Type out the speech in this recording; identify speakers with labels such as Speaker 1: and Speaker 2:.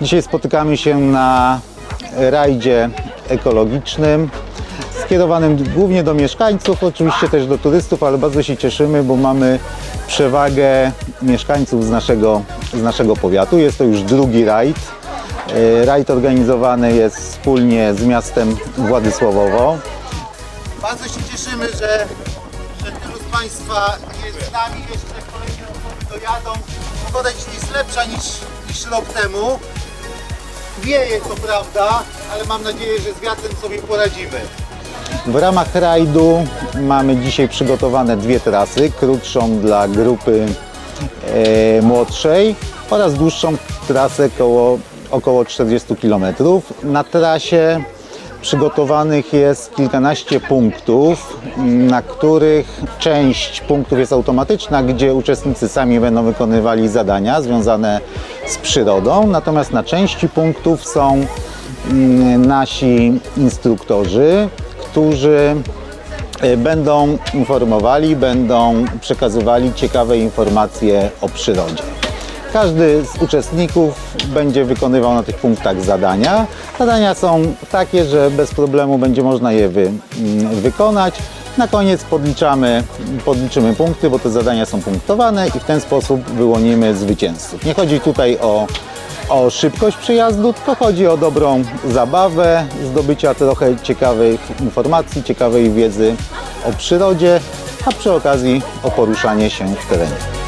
Speaker 1: Dzisiaj spotykamy się na rajdzie ekologicznym skierowanym głównie do mieszkańców, oczywiście też do turystów, ale bardzo się cieszymy, bo mamy przewagę mieszkańców z naszego, z naszego powiatu. Jest to już drugi rajd. E, Rajd organizowany jest wspólnie z miastem Władysławowo. Bardzo się cieszymy, że, Państwa jest z nami. Jeszcze kolejne osoby dojadą. Pogoda dzisiaj jest lepsza niż, niż rok temu. Wieje to prawda, ale mam nadzieję, że z wiatrem sobie poradzimy. W ramach rajdu mamy dzisiaj przygotowane dwie trasy. Krótszą dla grupy e, młodszej oraz dłuższą trasę koło, około 40 km. Na trasie przygotowanych jest kilkanaście punktów, na których część punktów jest automatyczna, gdzie uczestnicy sami będą wykonywali zadania związane z przyrodą, natomiast na części punktów są mm, nasi instruktorzy, którzy e, będą informowali, będą przekazywali ciekawe informacje o przyrodzie. Każdy z uczestników będzie wykonywał na tych punktach zadania. Zadania są takie, że bez problemu będzie można je wy, mm, wykonać. Na koniec podliczamy, podliczymy punkty, bo te zadania są punktowane i w ten sposób wyłonimy zwycięzców. Nie chodzi tutaj o o szybkość przejazdu, tylko chodzi o dobrą zabawę, zdobycia trochę ciekawych informacji, ciekawej wiedzy o przyrodzie, a przy okazji o poruszanie się w terenie.